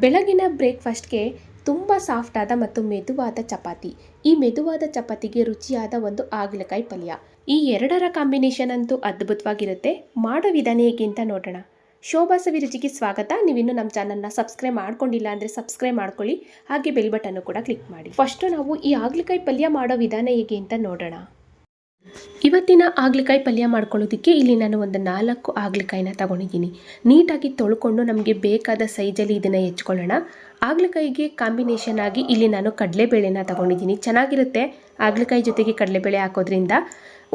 ಬೆಳಗಿನ ಬ್ರೇಕ್ಫಾಸ್ಟ್ಗೆ ತುಂಬ ಸಾಫ್ಟಾದ ಮತ್ತು ಮೆದುವಾದ ಚಪಾತಿ. ಈ ಮೆದುವಾದ ಚಪಾತಿಗೆ ರುಚಿಯಾದ ಒಂದು ಆಗಲಕಾಯಿ ಪಲ್ಯ. ಈ ಎರಡರ ಕಾಂಬಿನೇಷನ್ ಅಂತೂ ಅದ್ಭುತವಾಗಿರುತ್ತೆ. ಮಾಡೋ ವಿಧಾನ ಹೇಗೆ ಅಂತ ನೋಡೋಣ. ಶೋಭಾ ಸವಿರುಚಿಗೆ ಸ್ವಾಗತ. ನೀವಿನ್ನು ನಮ್ಮ ಚಾನಲ್ನ ಸಬ್ಸ್ಕ್ರೈಬ್ ಮಾಡ್ಕೊಂಡಿಲ್ಲ ಅಂದರೆ ಸಬ್ಸ್ಕ್ರೈಬ್ ಮಾಡ್ಕೊಳ್ಳಿ. ಹಾಗೆ ಬೆಲ್ ಬಟನ್ನು ಕೂಡ ಕ್ಲಿಕ್ ಮಾಡಿ. ಫಸ್ಟು ನಾವು ಈ ಆಗಲಕಾಯಿ ಪಲ್ಯ ಮಾಡೋ ವಿಧಾನ ಹೇಗೆ ಅಂತ ನೋಡೋಣ. ಇವತ್ತಿನ ಆಗ್ಲಿಕಾಯಿ ಪಲ್ಯ ಮಾಡ್ಕೊಳ್ಳೋದಕ್ಕೆ ಇಲ್ಲಿ ನಾನು ಒಂದು ನಾಲ್ಕು ಆಗ್ಲಿಕಾಯಿನ ತಗೊಂಡಿದ್ದೀನಿ. ನೀಟಾಗಿ ತೊಳ್ಕೊಂಡು ನಮಗೆ ಬೇಕಾದ ಸೈಜಲ್ಲಿ ಇದನ್ನು ಹೆಚ್ಕೊಳ್ಳೋಣ. ಆಗ್ಲಿಕಾಯಿಗೆ ಕಾಂಬಿನೇಷನ್ ಆಗಿ ಇಲ್ಲಿ ನಾನು ಕಡಲೆಬೇಳೆನ ತಗೊಂಡಿದ್ದೀನಿ. ಚೆನ್ನಾಗಿರುತ್ತೆ ಆಗ್ಲಿಕಾಯಿ ಜೊತೆಗೆ ಕಡಲೆಬೇಳೆ ಹಾಕೋದ್ರಿಂದ.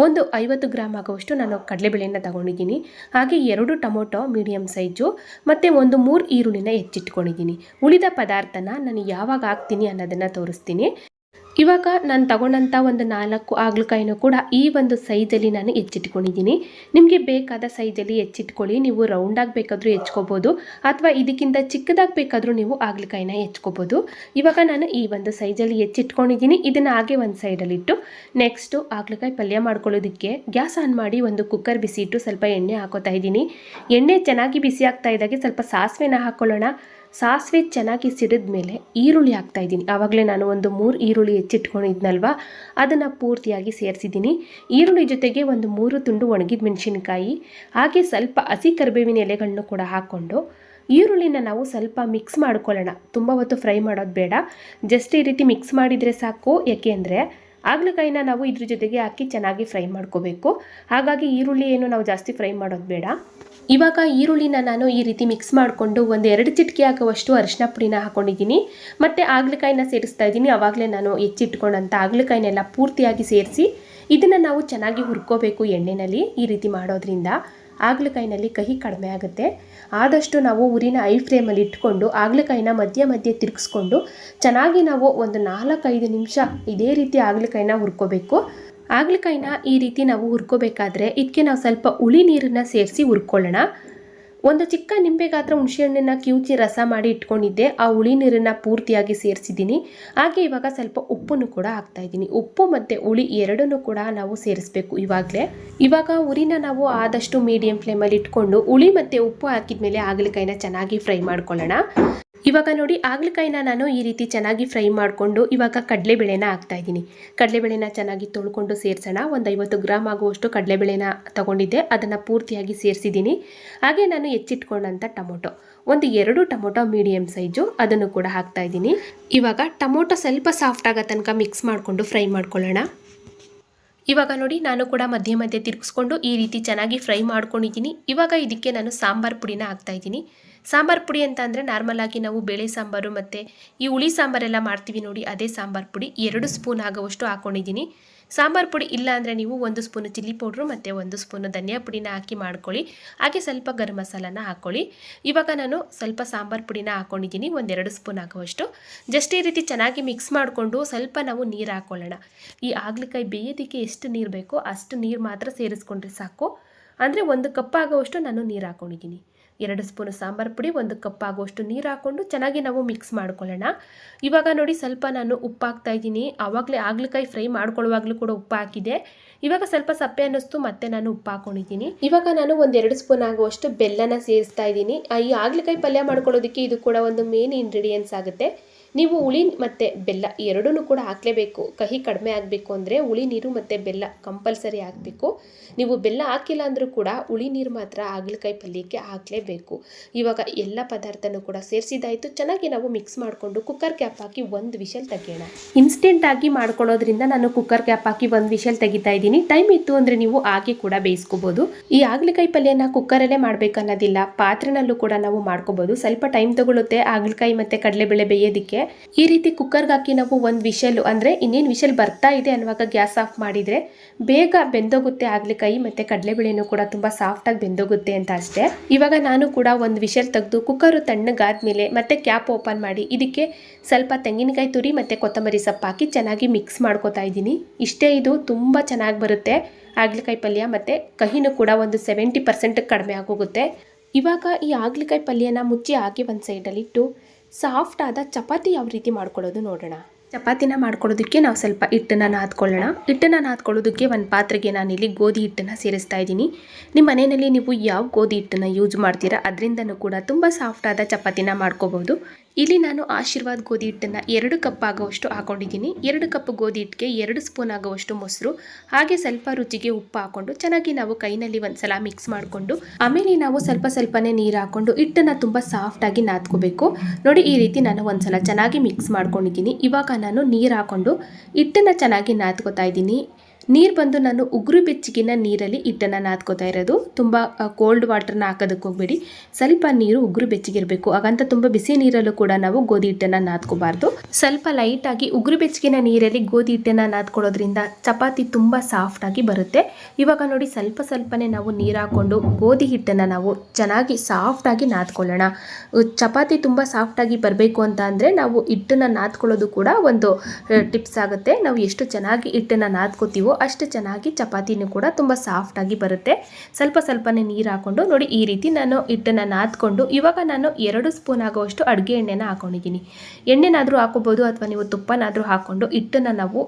ಒಂದು ಐವತ್ತು ಗ್ರಾಮ್ ಆಗುವಷ್ಟು ನಾನು ಕಡಲೆಬೇಳೆನ ತಗೊಂಡಿದ್ದೀನಿ. ಹಾಗೆ ಎರಡು ಟೊಮೊಟೊ ಮೀಡಿಯಮ್ ಸೈಜು ಮತ್ತು ಒಂದು ಮೂರು ಈರುಳ್ಳಿನ ಹೆಚ್ಚಿಟ್ಕೊಂಡಿದ್ದೀನಿ. ಉಳಿದ ಪದಾರ್ಥನ ನಾನು ಯಾವಾಗ ಹಾಕ್ತೀನಿ ಅನ್ನೋದನ್ನು ತೋರಿಸ್ತೀನಿ. ಇವಾಗ ನಾನು ತಗೊಂಡಂಥ ಒಂದು ನಾಲ್ಕು ಆಗ್ಲಕಾಯಿನೂ ಕೂಡ ಈ ಒಂದು ಸೈಜಲ್ಲಿ ನಾನು ಹೆಚ್ಚಿಟ್ಕೊಂಡಿದ್ದೀನಿ. ನಿಮಗೆ ಬೇಕಾದ ಸೈಜಲ್ಲಿ ಹೆಚ್ಚಿಟ್ಕೊಳ್ಳಿ. ನೀವು ರೌಂಡಾಗಿ ಬೇಕಾದರೂ ಹೆಚ್ಕೋಬೋದು. ಅಥವಾ ಇದಕ್ಕಿಂತ ಚಿಕ್ಕದಾಗಿ ಬೇಕಾದರೂ ನೀವು ಆಗ್ಲಕಾಯಿನ ಹೆಚ್ಕೋಬೋದು. ಇವಾಗ ನಾನು ಈ ಒಂದು ಸೈಜಲ್ಲಿ ಹೆಚ್ಚಿಟ್ಕೊಂಡಿದ್ದೀನಿ. ಇದನ್ನು ಹಾಗೆ ಒಂದು ಸೈಡಲ್ಲಿಟ್ಟು ನೆಕ್ಸ್ಟು ಆಗ್ಲಕಾಯಿ ಪಲ್ಯ ಮಾಡ್ಕೊಳ್ಳೋದಕ್ಕೆ ಗ್ಯಾಸ್ ಆನ್ ಮಾಡಿ ಒಂದು ಕುಕ್ಕರ್ ಬಿಸಿ ಇಟ್ಟು ಸ್ವಲ್ಪ ಎಣ್ಣೆ ಹಾಕೋತಾ ಇದ್ದೀನಿ. ಎಣ್ಣೆ ಚೆನ್ನಾಗಿ ಬಿಸಿ ಆಗ್ತಾ ಇದ್ದಾಗೆ ಸ್ವಲ್ಪ ಸಾಸಿವೆನ ಹಾಕ್ಕೊಳ್ಳೋಣ ಸಾಸಿವೆ ಚೆನ್ನಾಗಿ ಸಿಡಿದ ಮೇಲೆ ಈರುಳ್ಳಿ ಹಾಕ್ತಾ ಇದ್ದೀನಿ. ಆವಾಗಲೇ ನಾನು ಒಂದು ಮೂರು ಈರುಳ್ಳಿ ಹೆಚ್ಚಿಟ್ಕೊಂಡಿದ್ನಲ್ವ? ಅದನ್ನು ಪೂರ್ತಿಯಾಗಿ ಸೇರಿಸಿದ್ದೀನಿ. ಈರುಳ್ಳಿ ಜೊತೆಗೆ ಒಂದು ಮೂರು ತುಂಡು ಒಣಗಿದ ಮೆಣಸಿನ್ಕಾಯಿ, ಹಾಗೆ ಸ್ವಲ್ಪ ಹಸಿ ಕರಿಬೇವಿನ ಎಲೆಗಳನ್ನು ಕೂಡ ಹಾಕ್ಕೊಂಡು ಈರುಳ್ಳಿನ ನಾವು ಸ್ವಲ್ಪ ಮಿಕ್ಸ್ ಮಾಡ್ಕೊಳ್ಳೋಣ. ತುಂಬ ಹೊತ್ತು ಫ್ರೈ ಮಾಡೋದು ಬೇಡ. ಜಸ್ಟ್ ಈ ರೀತಿ ಮಿಕ್ಸ್ ಮಾಡಿದರೆ ಸಾಕು. ಯಾಕೆ ಅಂದರೆ ಆಗ್ಲಕಾಯಿನ ನಾವು ಇದ್ರ ಜೊತೆಗೆ ಹಾಕಿ ಚೆನ್ನಾಗಿ ಫ್ರೈ ಮಾಡ್ಕೋಬೇಕು. ಹಾಗಾಗಿ ಈರುಳ್ಳಿ ಏನು ನಾವು ಜಾಸ್ತಿ ಫ್ರೈ ಮಾಡೋದು ಬೇಡ. ಇವಾಗ ಈರುಳ್ಳಿನ ನಾನು ಈ ರೀತಿ ಮಿಕ್ಸ್ ಮಾಡಿಕೊಂಡು ಒಂದು ಎರಡು ಚಿಟಿಕೆ ಹಾಕುವಷ್ಟು ಅರಿಶಿನ ಪುಡಿನ ಹಾಕ್ಕೊಂಡಿದ್ದೀನಿ ಮತ್ತು ಆಗ್ಲಿಕಾಯಿನ ಸೇರಿಸ್ತಾ ಇದ್ದೀನಿ. ಆವಾಗಲೇ ನಾನು ಹೆಚ್ಚಿಟ್ಕೊಂಡಂಥ ಆಗ್ಲಿಕಾಯಿನೆಲ್ಲ ಪೂರ್ತಿಯಾಗಿ ಸೇರಿಸಿ ಇದನ್ನು ನಾವು ಚೆನ್ನಾಗಿ ಹುರ್ಕೋಬೇಕು ಎಣ್ಣೆಯಲ್ಲಿ ಈ ರೀತಿ ಮಾಡೋದ್ರಿಂದ. ಆಗ್ಲಕಾಯಿನಲ್ಲಿ ಕಹಿ ಕಡಿಮೆ ಆಗುತ್ತೆ. ಆದಷ್ಟು ನಾವು ಉರಿನ ಐ ಫ್ಲೇಮಲ್ಲಿ ಇಟ್ಕೊಂಡು ಆಗ್ಲಕಾಯಿನ ಮಧ್ಯೆ ಮಧ್ಯೆ ತಿರುಗಿಸ್ಕೊಂಡು ಚೆನ್ನಾಗಿ ನಾವು ಒಂದು ನಾಲ್ಕೈದು ನಿಮಿಷ ಇದೇ ರೀತಿ ಆಗ್ಲಕಾಯಿನ ಹುರ್ಕೋಬೇಕು. ಆಗ್ಲಕಾಯಿನ ಈ ರೀತಿ ನಾವು ಹುರ್ಕೋಬೇಕಾದ್ರೆ ಇದಕ್ಕೆ ನಾವು ಸ್ವಲ್ಪ ಹುಳಿ ನೀರನ್ನು ಸೇರಿಸಿ ಹುರ್ಕೊಳ್ಳೋಣ. ಒಂದು ಚಿಕ್ಕ ನಿಂಬೆ ಗಾತ್ರ ಹುಣಸೆಹಣ್ಣನ್ನು ಕಿವುಚಿ ರಸ ಮಾಡಿ ಇಟ್ಕೊಂಡಿದ್ದೆ. ಆ ಹುಳಿ ನೀರನ್ನು ಪೂರ್ತಿಯಾಗಿ ಸೇರಿಸಿದ್ದೀನಿ. ಹಾಗೆ ಇವಾಗ ಸ್ವಲ್ಪ ಉಪ್ಪನ್ನು ಕೂಡ ಹಾಕ್ತಾ ಇದ್ದೀನಿ ಉಪ್ಪು ಮತ್ತು ಹುಳಿ ಎರಡನ್ನೂ ಕೂಡ ನಾವು ಸೇರಿಸ್ಬೇಕು ಇವಾಗಲೇ. ಇವಾಗ ಉರಿನ ನಾವು ಆದಷ್ಟು ಮೀಡಿಯಂ ಫ್ಲೇಮಲ್ಲಿ ಇಟ್ಕೊಂಡು ಹುಳಿ ಮತ್ತು ಉಪ್ಪು ಹಾಕಿದ ಮೇಲೆ ಆಗಲಕಾಯಿನ ಚೆನ್ನಾಗಿ ಫ್ರೈ ಮಾಡ್ಕೊಳ್ಳೋಣ. ಇವಾಗ ನೋಡಿ ಆಗ್ಲಿಕಾಯಿನ ನಾನು ಈ ರೀತಿ ಚೆನ್ನಾಗಿ ಫ್ರೈ ಮಾಡಿಕೊಂಡು ಇವಾಗ ಕಡಲೆಬೇಳೆನ ಹಾಕ್ತಾ ಇದ್ದೀನಿ. ಕಡಲೆಬೇಳೆನ ಚೆನ್ನಾಗಿ ತೊಳ್ಕೊಂಡು ಸೇರಿಸೋಣ. ಒಂದು ಐವತ್ತು ಗ್ರಾಮ್ ಆಗುವಷ್ಟು ಕಡಲೆಬೇಳೆನ ತಗೊಂಡಿದ್ದೆ. ಅದನ್ನು ಪೂರ್ತಿಯಾಗಿ ಸೇರಿಸಿದ್ದೀನಿ. ಹಾಗೆ ನಾನು ಹೆಚ್ಚಿಟ್ಕೊಂಡಂಥ ಟೊಮೊಟೊ. ಒಂದು ಎರಡು ಟೊಮೊಟೊ ಮೀಡಿಯಮ್ ಸೈಜು ಅದನ್ನು ಕೂಡ ಹಾಕ್ತಾ ಇದ್ದೀನಿ. ಇವಾಗ ಟೊಮೊಟೊ ಸ್ವಲ್ಪ ಸಾಫ್ಟ್ ಆಗೋ ತನಕ ಮಿಕ್ಸ್ ಮಾಡಿಕೊಂಡು ಫ್ರೈ ಮಾಡ್ಕೊಳ್ಳೋಣ. ಇವಾಗ ನೋಡಿ ನಾನು ಕೂಡ ಮಧ್ಯೆ ಮಧ್ಯೆ ತಿರುಗಿಸ್ಕೊಂಡು ಈ ರೀತಿ ಚೆನ್ನಾಗಿ ಫ್ರೈ ಮಾಡ್ಕೊಂಡಿದ್ದೀನಿ. ಇವಾಗ ಇದಕ್ಕೆ ನಾನು ಸಾಂಬಾರು ಪುಡಿನ ಹಾಕ್ತಾ ಇದ್ದೀನಿ. ಸಾಂಬಾರು ಪುಡಿ ಅಂತ ಅಂದರೆ ನಾರ್ಮಲ್ ಆಗಿ ನಾವು ಬೇಳೆ ಸಾಂಬಾರು ಮತ್ತು ಈ ಹುಳಿ ಸಾಂಬಾರೆಲ್ಲ ಮಾಡ್ತೀವಿ ನೋಡಿ, ಅದೇ ಸಾಂಬಾರು ಪುಡಿ. ಎರಡು ಸ್ಪೂನ್ ಆಗುವಷ್ಟು ಹಾಕ್ಕೊಂಡಿದ್ದೀನಿ ಸಾಂಬಾರು ಪುಡಿ ಇಲ್ಲ ಅಂದರೆ ನೀವು ಒಂದು ಸ್ಪೂನು ಚಿಲ್ಲಿ ಪೌಡ್ರು ಮತ್ತು ಒಂದು ಸ್ಪೂನು ಧನಿಯಾ ಪುಡಿನ ಹಾಕಿ ಮಾಡ್ಕೊಳ್ಳಿ. ಹಾಗೆ ಸ್ವಲ್ಪ ಗರಂ ಮಸಾಲನ ಹಾಕ್ಕೊಳ್ಳಿ ಇವಾಗ ನಾನು ಸ್ವಲ್ಪ ಸಾಂಬಾರು ಪುಡಿನ ಹಾಕ್ಕೊಂಡಿದ್ದೀನಿ ಒಂದೆರಡು ಸ್ಪೂನ್ ಹಾಕುವಷ್ಟು ಜಸ್ಟ್ ಈ ರೀತಿ ಚೆನ್ನಾಗಿ ಮಿಕ್ಸ್ ಮಾಡಿಕೊಂಡು ಸ್ವಲ್ಪ ನಾವು ನೀರು ಹಾಕ್ಕೊಳ್ಳೋಣ ಈ ಆಗ್ಲಿಕಾಯಿ ಬೇಯೋದಕ್ಕೆ ಎಷ್ಟು ನೀರು ಬೇಕೋ ಅಷ್ಟು ನೀರು ಮಾತ್ರ ಸೇರಿಸ್ಕೊಂಡ್ರೆ ಸಾಕು. ಅಂದರೆ ಒಂದು ಕಪ್ ಆಗುವಷ್ಟು ನಾನು ನೀರು ಹಾಕ್ಕೊಂಡಿದ್ದೀನಿ ಎರಡು ಸ್ಪೂನು ಸಾಂಬಾರು ಪುಡಿ, ಒಂದು ಕಪ್ ಆಗುವಷ್ಟು ನೀರು ಹಾಕ್ಕೊಂಡು ಚೆನ್ನಾಗಿ ನಾವು ಮಿಕ್ಸ್ ಮಾಡ್ಕೊಳ್ಳೋಣ. ಇವಾಗ ನೋಡಿ ಸ್ವಲ್ಪ ನಾನು ಉಪ್ಪು ಹಾಕ್ತಾ ಇದ್ದೀನಿ. ಆವಾಗಲೇ ಆಗ್ಲಿಕಾಯಿ ಫ್ರೈ ಮಾಡ್ಕೊಳ್ಳುವಾಗಲೂ ಕೂಡ ಉಪ್ಪು ಹಾಕಿದೆ. ಇವಾಗ ಸ್ವಲ್ಪ ಸಪ್ಪೆ ಅನ್ನಿಸ್ತು, ಮತ್ತೆ ನಾನು ಉಪ್ಪು ಹಾಕೊಂಡಿದ್ದೀನಿ. ಇವಾಗ ನಾನು ಒಂದೆರಡು ಸ್ಪೂನ್ ಆಗುವಷ್ಟು ಬೆಲ್ಲನ ಸೇರಿಸ್ತಾ ಇದ್ದೀನಿ. ಈ ಆಗ್ಲಿಕಾಯಿ ಪಲ್ಯ ಮಾಡ್ಕೊಳ್ಳೋದಕ್ಕೆ ಇದು ಕೂಡ ಒಂದು ಮೇನ್ ಇಂಗ್ರೀಡಿಯೆಂಟ್ಸ್ ಆಗುತ್ತೆ. ನೀವು ಹುಳಿ ಮತ್ತು ಬೆಲ್ಲ ಎರಡೂ ಕೂಡ ಹಾಕಲೇಬೇಕು. ಕಹಿ ಕಡಿಮೆ ಆಗಬೇಕು ಅಂದರೆ ಹುಳಿ ನೀರು ಮತ್ತು ಬೆಲ್ಲ ಕಂಪಲ್ಸರಿ ಹಾಕಬೇಕು. ನೀವು ಬೆಲ್ಲ ಹಾಕಿಲ್ಲ ಅಂದರೂ ಕೂಡ ಹುಳಿ ನೀರು ಮಾತ್ರ ಹಾಗಲಕಾಯಿ ಪಲ್ಯಕ್ಕೆ ಹಾಕಲೇಬೇಕು. ಇವಾಗ ಎಲ್ಲ ಪದಾರ್ಥನೂ ಕೂಡ ಸೇರಿಸಿದಾಯಿತು ಚೆನ್ನಾಗಿ ನಾವು ಮಿಕ್ಸ್ ಮಾಡಿಕೊಂಡು ಕುಕ್ಕರ್ ಕ್ಯಾಪ್ ಹಾಕಿ ಒಂದು ವಿಷಲ್ ತೆಗೆಯೋಣ. ಇನ್ಸ್ಟೆಂಟಾಗಿ ಮಾಡ್ಕೊಳ್ಳೋದ್ರಿಂದ ನಾನು ಕುಕ್ಕರ್ ಕ್ಯಾಪ್ ಹಾಕಿ ಒಂದು ವಿಷಲ್ ತೆಗಿತಾ ಇದ್ದೀನಿ. ಟೈಮ್ ಇತ್ತು ಅಂದರೆ ನೀವು ಹಾಗೆ ಕೂಡ ಬೇಯಿಸ್ಕೋಬೋದು. ಈ ಹಾಗಲಕಾಯಿ ಪಲ್ಯನ ಕುಕ್ಕರಲ್ಲೇ ಮಾಡಬೇಕನ್ನೋದಿಲ್ಲ. ಪಾತ್ರೆನಲ್ಲೂ ಕೂಡ ನಾವು ಮಾಡ್ಕೋಬೋದು. ಸ್ವಲ್ಪ ಟೈಮ್ ತಗೊಳ್ಳುತ್ತೆ ಹಾಗಲಕಾಯಿ ಮತ್ತು ಕಡಲೆಬೇಳೆ ಬೇಯೋದಕ್ಕೆ. ಈ ರೀತಿ ಕುಕ್ಕರ್ಗೆ ಹಾಕಿ ನಾವು ಒಂದು ವಿಷಲ್ ಅಂದರೆ ಇನ್ನೇನು ವಿಷಲ್ ಬರ್ತಾ ಇದೆ ಅನ್ನುವಾಗ ಗ್ಯಾಸ್ ಆಫ್ ಮಾಡಿದರೆ ಬೇಗ ಬೆಂದೋಗುತ್ತೆ ಆಗ್ಲಿಕಾಯಿ ಮತ್ತು ಕಡಲೆಬೇಳೆನೂ ಕೂಡ ತುಂಬ ಸಾಫ್ಟಾಗಿ ಬೆಂದೋಗುತ್ತೆ ಅಂತ ಅಷ್ಟೇ. ಇವಾಗ ನಾನು ಕೂಡ ಒಂದು ವಿಷಲ್ ತೆಗೆದು ಕುಕ್ಕರು ತಣ್ಣಗಾದ್ಮೇಲೆ ಮತ್ತೆ ಕ್ಯಾಪ್ ಓಪನ್ ಮಾಡಿ ಇದಕ್ಕೆ ಸ್ವಲ್ಪ ತೆಂಗಿನಕಾಯಿ ತುರಿ ಮತ್ತು ಕೊತ್ತಂಬರಿ ಸೊಪ್ಪು ಹಾಕಿ ಚೆನ್ನಾಗಿ ಮಿಕ್ಸ್ ಮಾಡ್ಕೋತಾ ಇದ್ದೀನಿ. ಇಷ್ಟೇ ಇದು ತುಂಬ ಚೆನ್ನಾಗಿ ಬರುತ್ತೆ. ಆಗ್ಲಿಕಾಯಿ ಪಲ್ಯ ಮತ್ತು ಕಹಿನೂ ಕೂಡ ಒಂದು ಸೆವೆಂಟಿ ಪರ್ಸೆಂಟ್ ಕಡಿಮೆ ಆಗೋಗುತ್ತೆ. ಇವಾಗ ಈ ಆಗ್ಲಿಕಾಯಿ ಪಲ್ಯನ ಮುಚ್ಚಿ ಹಾಕಿ ಒಂದು ಸೈಡಲ್ಲಿಟ್ಟು ಸಾಫ್ಟ್ ಆದ ಚಪಾತಿ ಯಾವ ರೀತಿ ಮಾಡ್ಕೊಳ್ಳೋದು ನೋಡೋಣ. ಚಪಾತಿನ ಮಾಡ್ಕೊಳ್ಳೋದಕ್ಕೆ ನಾವು ಸ್ವಲ್ಪ ಹಿಟ್ಟನ್ನು ನಾದ್ಕೊಳ್ಳೋಣ. ಹಿಟ್ಟನ್ನು ನಾದ್ಕೊಳ್ಳೋದಕ್ಕೆ ಒಂದು ಪಾತ್ರೆಗೆ ನಾನಿಲ್ಲಿ ಗೋಧಿ ಹಿಟ್ಟನ್ನು ಸೇರಿಸ್ತಾ ಇದ್ದೀನಿ. ನಿಮ್ಮ ಮನೆಯಲ್ಲಿ ನೀವು ಯಾವ ಗೋಧಿ ಹಿಟ್ಟನ್ನು ಯೂಸ್ ಮಾಡ್ತೀರಾ? ಅದರಿಂದನೂ ಕೂಡ ತುಂಬ ಸಾಫ್ಟಾದ ಚಪಾತಿನ ಮಾಡ್ಕೋಬೋದು. ಇಲ್ಲಿ ನಾನು ಆಶೀರ್ವಾದ್ ಗೋಧಿ ಹಿಟ್ಟನ್ನು ಎರಡು ಕಪ್ ಆಗುವಷ್ಟು ಹಾಕೊಂಡಿದ್ದೀನಿ. ಎರಡು ಕಪ್ ಗೋಧಿ ಹಿಟ್ಟಿಗೆ ಎರಡು ಸ್ಪೂನ್ ಆಗುವಷ್ಟು ಮೊಸರು, ಹಾಗೆ ಸ್ವಲ್ಪ ರುಚಿಗೆ ಉಪ್ಪು ಹಾಕೊಂಡು ಚೆನ್ನಾಗಿ ನಾವು ಕೈನಲ್ಲಿ ಒಂದ್ಸಲ ಮಿಕ್ಸ್ ಮಾಡಿಕೊಂಡು, ಆಮೇಲೆ ನಾವು ಸ್ವಲ್ಪ ಸ್ವಲ್ಪನೇ ನೀರು ಹಾಕೊಂಡು ಹಿಟ್ಟನ್ನು ತುಂಬ ಸಾಫ್ಟಾಗಿ ನಾದ್ಕೋಬೇಕು. ನೋಡಿ ಈ ರೀತಿ ನಾನು ಒಂದ್ಸಲ ಚೆನ್ನಾಗಿ ಮಿಕ್ಸ್ ಮಾಡ್ಕೊಂಡಿದ್ದೀನಿ. ಇವಾಗ ನಾನು ನೀರು ಹಾಕೊಂಡು ಹಿಟ್ಟನ್ನು ಚೆನ್ನಾಗಿ ನಾದ್ಕೋತಾ ಇದ್ದೀನಿ. ನೀರು ಬಂದು ನಾನು ಉಗುರು ಬೆಚ್ಚಗಿನ ನೀರಲ್ಲಿ ಹಿಟ್ಟನ್ನು ನಾದ್ಕೋತಾ ಇರೋದು. ತುಂಬ ಕೋಲ್ಡ್ ವಾಟರ್ನ ಹಾಕೋದಕ್ಕೆ ಹೋಗ್ಬೇಡಿ. ಸ್ವಲ್ಪ ನೀರು ಉಗುರು ಬೆಚ್ಚಗಿರಬೇಕು ಹಾಗಂತ ತುಂಬ ಬಿಸಿ ನೀರಲ್ಲೂ ಕೂಡ ನಾವು ಗೋಧಿ ಹಿಟ್ಟನ್ನು ನಾದ್ಕೋಬಾರ್ದು. ಸ್ವಲ್ಪ ಲೈಟಾಗಿ ಉಗುರು ಬೆಚ್ಚಗಿನ ನೀರಲ್ಲಿ ಗೋಧಿ ಹಿಟ್ಟನ್ನು ನಾದ್ಕೊಳ್ಳೋದ್ರಿಂದ ಚಪಾತಿ ತುಂಬ ಸಾಫ್ಟಾಗಿ ಬರುತ್ತೆ. ಇವಾಗ ನೋಡಿ ಸ್ವಲ್ಪ ಸ್ವಲ್ಪನೇ ನಾವು ನೀರು ಹಾಕ್ಕೊಂಡು ಗೋಧಿ ಹಿಟ್ಟನ್ನು ನಾವು ಚೆನ್ನಾಗಿ ಸಾಫ್ಟಾಗಿ ನಾದ್ಕೊಳ್ಳೋಣ. ಚಪಾತಿ ತುಂಬ ಸಾಫ್ಟಾಗಿ ಬರಬೇಕು ಅಂತ ಅಂದರೆ ನಾವು ಹಿಟ್ಟನ್ನು ನಾದ್ಕೊಳ್ಳೋದು ಕೂಡ ಒಂದು ಟಿಪ್ಸ್ ಆಗುತ್ತೆ. ನಾವು ಎಷ್ಟು ಚೆನ್ನಾಗಿ ಹಿಟ್ಟನ್ನು ನಾದ್ಕೋತೀವೋ ಅಷ್ಟು ಚೆನ್ನಾಗಿ ಚಪಾತಿನೂ ಕೂಡ ತುಂಬ ಸಾಫ್ಟಾಗಿ ಬರುತ್ತೆ. ಸ್ವಲ್ಪ ಸ್ವಲ್ಪನೇ ನೀರು ಹಾಕ್ಕೊಂಡು ನೋಡಿ ಈ ರೀತಿ ನಾನು ಹಿಟ್ಟನ್ನು ನಾದ್ಕೊಂಡು ಇವಾಗ ನಾನು ಎರಡು ಸ್ಪೂನ್ ಆಗುವಷ್ಟು ಅಡುಗೆ ಎಣ್ಣೆನ ಹಾಕೊಂಡಿದ್ದೀನಿ. ಎಣ್ಣೆನಾದರೂ ಹಾಕೋಬೋದು ಅಥವಾ ನೀವು ತುಪ್ಪನಾದರೂ ಹಾಕ್ಕೊಂಡು ಹಿಟ್ಟನ್ನು ನಾವು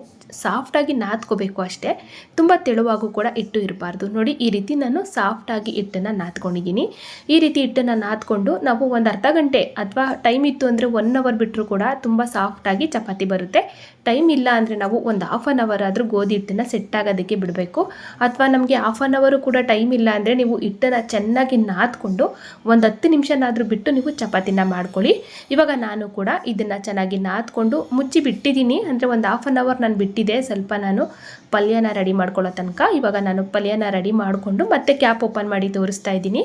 ಸಾಫ್ಟಾಗಿ ನಾದ್ಕೋಬೇಕು ಅಷ್ಟೇ. ತುಂಬ ತೆಳುವಾಗೂ ಕೂಡ ಹಿಟ್ಟು ಇರಬಾರ್ದು. ನೋಡಿ, ಈ ರೀತಿ ನಾನು ಸಾಫ್ಟಾಗಿ ಹಿಟ್ಟನ್ನು ನಾದ್ಕೊಂಡಿದ್ದೀನಿ. ಈ ರೀತಿ ಹಿಟ್ಟನ್ನು ನಾದ್ಕೊಂಡು ನಾವು ಒಂದು ಅರ್ಧ ಗಂಟೆ ಅಥವಾ ಟೈಮ್ ಇತ್ತು ಅಂದರೆ ಒನ್ ಅವರ್ ಬಿಟ್ಟರು ಕೂಡ ತುಂಬ ಸಾಫ್ಟಾಗಿ ಚಪಾತಿ ಬರುತ್ತೆ. ಟೈಮ್ ಇಲ್ಲ ಅಂದರೆ ನಾವು ಒಂದು ಹಾಫ್ ಆನ್ ಅವರ್ ಆದರೂ ಗೋಧಿ ಹಿಟ್ಟನ್ನು ಸೆಟ್ ಆಗೋದಕ್ಕೆ ಬಿಡಬೇಕು. ಅಥವಾ ನಮಗೆ ಹಾಫ್ ಆನ್ ಅವರು ಕೂಡ ಟೈಮ್ ಇಲ್ಲ ಅಂದರೆ ನೀವು ಹಿಟ್ಟನ್ನು ಚೆನ್ನಾಗಿ ನಾದ್ಕೊಂಡು ಒಂದು ಹತ್ತು ನಿಮಿಷನಾದರೂ ಬಿಟ್ಟು ನೀವು ಚಪಾತಿನ ಮಾಡ್ಕೊಳ್ಳಿ. ಇವಾಗ ನಾನು ಕೂಡ ಇದನ್ನು ಚೆನ್ನಾಗಿ ನಾದ್ಕೊಂಡು ಮುಚ್ಚಿ ಬಿಟ್ಟಿದ್ದೀನಿ ಅಂದರೆ ಒಂದು ಹಾಫ್ ಆನ್ ಅವರ್ ನಾನು ಬಿಟ್ಟಿದ್ದೆ ಸ್ವಲ್ಪ ನಾನು ಪಲ್ಯನ ರೆಡಿ ಮಾಡ್ಕೊಳ್ಳೋ ತನಕ. ಇವಾಗ ನಾನು ಪಲ್ಯನ ರೆಡಿ ಮಾಡಿಕೊಂಡು ಮತ್ತೆ ಕ್ಯಾಪ್ ಓಪನ್ ಮಾಡಿ ತೋರಿಸ್ತಾ ಇದ್ದೀನಿ.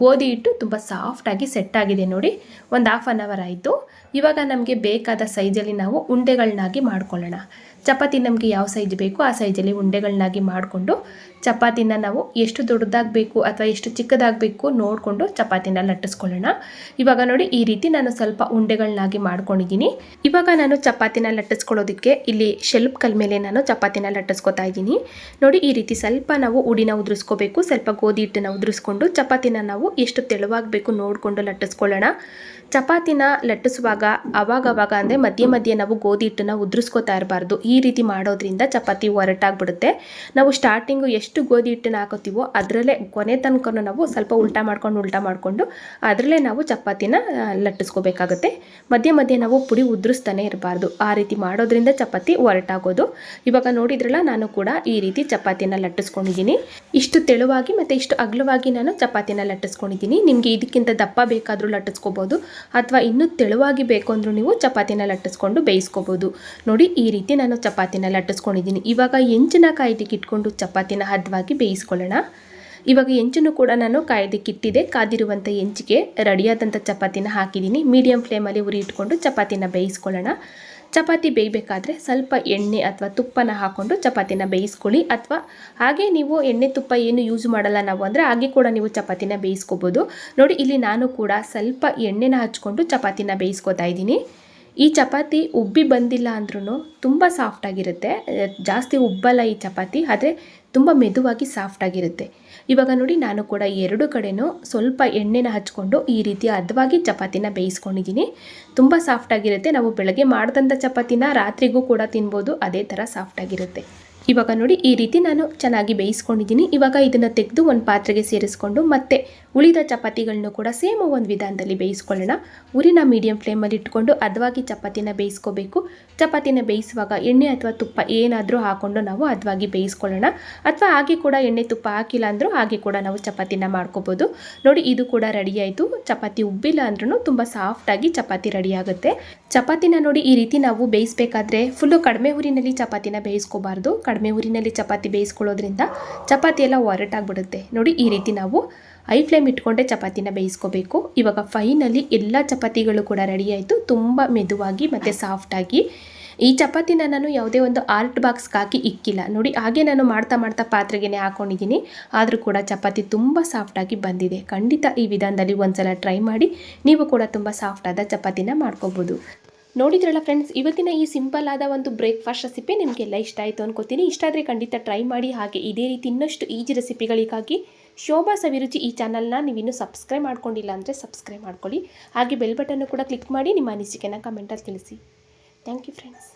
ಗೋಧಿ ಹಿಟ್ಟು ತುಂಬ ಸಾಫ್ಟಾಗಿ ಸೆಟ್ ಆಗಿದೆ ನೋಡಿ. ಒಂದು ಹಾಫ್ ಆನ್ ಅವರ್ ಆಯಿತು. ಇವಾಗ ನಮಗೆ ಬೇಕಾದ ಸೈಜಲ್ಲಿ ನಾವು ಉಂಡೆಗಳನ್ನಾಗಿ ಮಾಡ್ಕೊಳ್ಳೋಣ. ಚಪಾತಿ ನಮಗೆ ಯಾವ ಸೈಜ್ ಬೇಕು ಆ ಸೈಜಲ್ಲಿ ಉಂಡೆಗಳನ್ನಾಗಿ ಮಾಡಿಕೊಂಡು ಚಪಾತಿನ ನಾವು ಎಷ್ಟು ದೊಡ್ಡದಾಗಬೇಕು ಅಥವಾ ಎಷ್ಟು ಚಿಕ್ಕದಾಗಬೇಕು ನೋಡಿಕೊಂಡು ಚಪಾತಿನ ಲಟ್ಟಿಸ್ಕೊಳ್ಳೋಣ. ಇವಾಗ ನೋಡಿ ಈ ರೀತಿ ನಾನು ಸ್ವಲ್ಪ ಉಂಡೆಗಳನ್ನಾಗಿ ಮಾಡ್ಕೊಂಡಿದ್ದೀನಿ. ಇವಾಗ ನಾನು ಚಪಾತಿನ ಲಟ್ಟಿಸ್ಕೊಳ್ಳೋದಕ್ಕೆ ಇಲ್ಲಿ ಶೆಲ್ಪ್ ಕಲ್ ಮೇಲೆ ನಾನು ಚಪಾತಿನ ಲಟ್ಟಿಸ್ಕೊತಾ ಇದ್ದೀನಿ. ನೋಡಿ ಈ ರೀತಿ ಸ್ವಲ್ಪ ನಾವು ಉಡಿನ ಉದುರಿಸ್ಕೋಬೇಕು, ಸ್ವಲ್ಪ ಗೋಧಿ ಹಿಟ್ಟನ್ನು ಉದುರಿಸ್ಕೊಂಡು ಚಪಾತಿನ ನಾವು ಎಷ್ಟು ತೆಳುವಾಗಬೇಕು ನೋಡಿಕೊಂಡು ಲಟ್ಟಿಸ್ಕೊಳ್ಳೋಣ. ಚಪಾತಿನ ಲಟ್ಟಿಸುವಾಗ ಅವಾಗವಾಗ ಅಂದರೆ ಮಧ್ಯೆ ಮಧ್ಯೆ ನಾವು ಗೋಧಿ ಹಿಟ್ಟನ್ನು ಉದುರಿಸ್ಕೋತಾ ಇರಬಾರ್ದು. ರೀತಿ ಮಾಡೋದ್ರಿಂದ ಚಪಾತಿ ಒರಟಾಗ್ಬಿಡುತ್ತೆ. ನಾವು ಸ್ಟಾರ್ಟಿಂಗು ಎಷ್ಟು ಗೋಧಿ ಹಿಟ್ಟನ್ನು ಹಾಕೋತೀವೋ ಅದರಲ್ಲೇ ಕೊನೆ ತನಕ ನಾವು ಸ್ವಲ್ಪ ಉಲ್ಟಾ ಮಾಡ್ಕೊಂಡು ಉಲ್ಟಾ ಮಾಡಿಕೊಂಡು ಅದರಲ್ಲೇ ನಾವು ಚಪಾತಿನ ಲಟ್ಟಿಸ್ಕೋಬೇಕಾಗುತ್ತೆ. ಮಧ್ಯೆ ಮಧ್ಯೆ ನಾವು ಪುಡಿ ಉದುರಿಸ್ತಾನೆ ಇರಬಾರ್ದು. ಆ ರೀತಿ ಮಾಡೋದ್ರಿಂದ ಚಪಾತಿ ಒರಟಾಗೋದು. ಇವಾಗ ನೋಡಿದ್ರಲ್ಲ, ನಾನು ಕೂಡ ಈ ರೀತಿ ಚಪಾತಿನ ಲಟ್ಟಿಸ್ಕೊಂಡಿದ್ದೀನಿ. ಇಷ್ಟು ತೆಳುವಾಗಿ ಮತ್ತು ಇಷ್ಟು ಅಗಲವಾಗಿ ನಾನು ಚಪಾತಿನ ಲಟ್ಟಿಸ್ಕೊಂಡಿದ್ದೀನಿ. ನಿಮಗೆ ಇದಕ್ಕಿಂತ ದಪ್ಪ ಬೇಕಾದರೂ ಲಟ್ಟಿಸ್ಕೋಬೋದು, ಅಥವಾ ಇನ್ನೂ ತೆಳುವಾಗಿ ಬೇಕು ಅಂದರೂ ನೀವು ಚಪಾತಿನ ಲಟ್ಟಿಸ್ಕೊಂಡು ಬೇಯಿಸ್ಕೋಬೋದು. ನೋಡಿ, ಈ ರೀತಿ ನಾನು ಚಪಾತಿನ ಲಟ್ಟಿಸ್ಕೊಂಡಿದ್ದೀನಿ. ಇವಾಗ ಹೆಂಚಿನ ಕಾಯ್ದಕ್ಕೆ ಇಟ್ಕೊಂಡು ಚಪಾತಿನ ಹದವಾಗಿ ಬೇಯಿಸ್ಕೊಳ್ಳೋಣ. ಇವಾಗ ಹೆಂಚನ್ನು ಕೂಡ ನಾನು ಕಾಯ್ದಕ್ಕೆ ಇಟ್ಟಿದೆ. ಕಾದಿರುವಂಥ ಎಂಚಿಗೆ ರೆಡಿಯಾದಂಥ ಚಪಾತಿನ ಹಾಕಿದ್ದೀನಿ. ಮೀಡಿಯಂ ಫ್ಲೇಮಲ್ಲಿ ಉರಿ ಇಟ್ಕೊಂಡು ಚಪಾತಿನ ಬೇಯಿಸ್ಕೊಳ್ಳೋಣ. ಚಪಾತಿ ಬೇಯಬೇಕಾದ್ರೆ ಸ್ವಲ್ಪ ಎಣ್ಣೆ ಅಥವಾ ತುಪ್ಪನ ಹಾಕ್ಕೊಂಡು ಚಪಾತಿನ ಬೇಯಿಸ್ಕೊಳ್ಳಿ. ಅಥವಾ ಹಾಗೆ ನೀವು ಎಣ್ಣೆ, ತುಪ್ಪ ಏನು ಯೂಸ್ ಮಾಡಲ್ಲ ನಾವು ಅಂದರೆ ಹಾಗೆ ಕೂಡ ನೀವು ಚಪಾತಿನ ಬೇಯಿಸ್ಕೋಬೋದು. ನೋಡಿ, ಇಲ್ಲಿ ನಾನು ಕೂಡ ಸ್ವಲ್ಪ ಎಣ್ಣೆನ ಹಚ್ಕೊಂಡು ಚಪಾತಿನ ಬೇಯಿಸ್ಕೋತಾ ಇದ್ದೀನಿ. ಈ ಚಪಾತಿ ಉಬ್ಬಿ ಬಂದಿಲ್ಲ ಅಂದ್ರೂ ತುಂಬ ಸಾಫ್ಟಾಗಿರುತ್ತೆ ಜಾಸ್ತಿ ಉಬ್ಬಲ್ಲ ಈ ಚಪಾತಿ, ಆದರೆ ತುಂಬ ಮೆದುವಾಗಿ ಸಾಫ್ಟಾಗಿರುತ್ತೆ ಇವಾಗ ನೋಡಿ ನಾನು ಕೂಡ ಎರಡು ಕಡೆನೂ ಸ್ವಲ್ಪ ಎಣ್ಣೆನ ಹಚ್ಕೊಂಡು ಈ ರೀತಿ ಹದವಾಗಿ ಚಪಾತಿನ ಬೇಯಿಸ್ಕೊಂಡಿದ್ದೀನಿ. ತುಂಬ ಸಾಫ್ಟಾಗಿರುತ್ತೆ ನಾವು ಬೆಳಗ್ಗೆ ಮಾಡಿದಂಥ ಚಪಾತಿನ ರಾತ್ರಿಗೂ ಕೂಡ ತಿನ್ಬೋದು. ಅದೇ ಥರ ಸಾಫ್ಟಾಗಿರುತ್ತೆ ಇವಾಗ ನೋಡಿ, ಈ ರೀತಿ ನಾನು ಚೆನ್ನಾಗಿ ಬೇಯಿಸ್ಕೊಂಡಿದ್ದೀನಿ. ಇವಾಗ ಇದನ್ನು ತೆಗೆದು ಒಂದು ಪಾತ್ರೆಗೆ ಸೇರಿಸ್ಕೊಂಡು ಮತ್ತೆ ಉಳಿದ ಚಪಾತಿಗಳನ್ನು ಕೂಡ ಸೇಮ್ ಒಂದು ವಿಧಾನದಲ್ಲಿ ಬೇಯಿಸ್ಕೊಳ್ಳೋಣ. ಉರಿನ ಮೀಡಿಯಂ ಫ್ಲೇಮಲ್ಲಿ ಇಟ್ಕೊಂಡು ಅದವಾಗಿ ಚಪಾತಿನ ಬೇಯಿಸ್ಕೋಬೇಕು. ಚಪಾತಿನ ಬೇಯಿಸುವಾಗ ಎಣ್ಣೆ ಅಥವಾ ತುಪ್ಪ ಏನಾದರೂ ಹಾಕ್ಕೊಂಡು ನಾವು ಅದವಾಗಿ ಬೇಯಿಸ್ಕೊಳ್ಳೋಣ. ಅಥವಾ ಹಾಗೆ ಕೂಡ ಎಣ್ಣೆ ತುಪ್ಪ ಹಾಕಿಲ್ಲ ಅಂದರೂ ಹಾಗೆ ಕೂಡ ನಾವು ಚಪಾತಿನ ಮಾಡ್ಕೋಬೋದು. ನೋಡಿ, ಇದು ಕೂಡ ರೆಡಿ ಆಯಿತು. ಚಪಾತಿ ಉಬ್ಬಿಲ್ಲ ಅಂದ್ರೂ ತುಂಬ ಸಾಫ್ಟಾಗಿ ಚಪಾತಿ ರೆಡಿ ಆಗುತ್ತೆ. ಚಪಾತಿನ ನೋಡಿ, ಈ ರೀತಿ ನಾವು ಬೇಯಿಸ್ಬೇಕಾದ್ರೆ ಫುಲ್ಲು ಕಡಿಮೆ ಊರಿನಲ್ಲಿ ಚಪಾತಿನ ಬೇಯಿಸ್ಕೋಬಾರ್ದು. ಕಡಿಮೆ ಊರಿನಲ್ಲಿ ಚಪಾತಿ ಬೇಯಿಸ್ಕೊಳ್ಳೋದ್ರಿಂದ ಚಪಾತಿ ಎಲ್ಲ ಒರಟಾಗ್ಬಿಡುತ್ತೆ. ನೋಡಿ, ಈ ರೀತಿ ನಾವು ಐ ಫ್ಲೇಮ್ ಇಟ್ಕೊಂಡೆ ಚಪಾತಿನ ಬೇಯಿಸ್ಕೋಬೇಕು. ಇವಾಗ ಫೈನಲಿ ಎಲ್ಲ ಚಪಾತಿಗಳು ಕೂಡ ರೆಡಿ ಆಯಿತು. ತುಂಬ ಮೆದುವಾಗಿ ಮತ್ತು ಸಾಫ್ಟಾಗಿ. ಈ ಚಪಾತಿನ ನಾನು ಯಾವುದೇ ಒಂದು ಆರ್ಟ್ ಬಾಕ್ಸ್ಗೆ ಹಾಕಿ ಇಕ್ಕಿಲ್ಲ. ನೋಡಿ, ಹಾಗೆ ನಾನು ಮಾಡ್ತಾ ಮಾಡ್ತಾ ಪಾತ್ರೆಗೆ ಹಾಕೊಂಡಿದ್ದೀನಿ. ಆದರೂ ಕೂಡ ಚಪಾತಿ ತುಂಬ ಸಾಫ್ಟಾಗಿ ಬಂದಿದೆ. ಖಂಡಿತ ಈ ವಿಧಾನದಲ್ಲಿ ಒಂದ್ಸಲ ಟ್ರೈ ಮಾಡಿ ನೀವು ಕೂಡ ತುಂಬ ಸಾಫ್ಟಾದ ಚಪಾತಿನ ಮಾಡ್ಕೋಬೋದು. ನೋಡಿದ್ರಲ್ಲ ಫ್ರೆಂಡ್ಸ್ ಇವತ್ತಿನ ಈ ಸಿಂಪಲ್ ಆದ ಒಂದು ಬ್ರೇಕ್ಫಾಸ್ಟ್ ರೆಸಿಪಿ ನಿಮಗೆಲ್ಲ ಇಷ್ಟ ಆಯಿತು ಅನ್ಕೋತೀನಿ. ಇಷ್ಟ ಆದರೆ ಖಂಡಿತ ಟ್ರೈ ಮಾಡಿ, ಹಾಗೆ ಇದೇ ರೀತಿ ಇನ್ನಷ್ಟು ಈಜಿ ರೆಸಿಪಿಗಳಿಗಾಗಿ ಶೋಭಾ ಸವಿರುಚಿ ಈ ಚಾನಲ್ನ ನೀವಿನ್ನೂ ಸಬ್ಸ್ಕ್ರೈಬ್ ಮಾಡ್ಕೊಂಡಿಲ್ಲ ಅಂದರೆ ಸಬ್ಸ್ಕ್ರೈಬ್ ಮಾಡ್ಕೊಳ್ಳಿ. ಹಾಗೆ ಬೆಲ್ ಬಟನ್ನು ಕೂಡ ಕ್ಲಿಕ್ ಮಾಡಿ ನಿಮ್ಮ ಅನಿಸಿಕೆನ ಕಮೆಂಟಲ್ಲಿ ತಿಳಿಸಿ. Thank you friends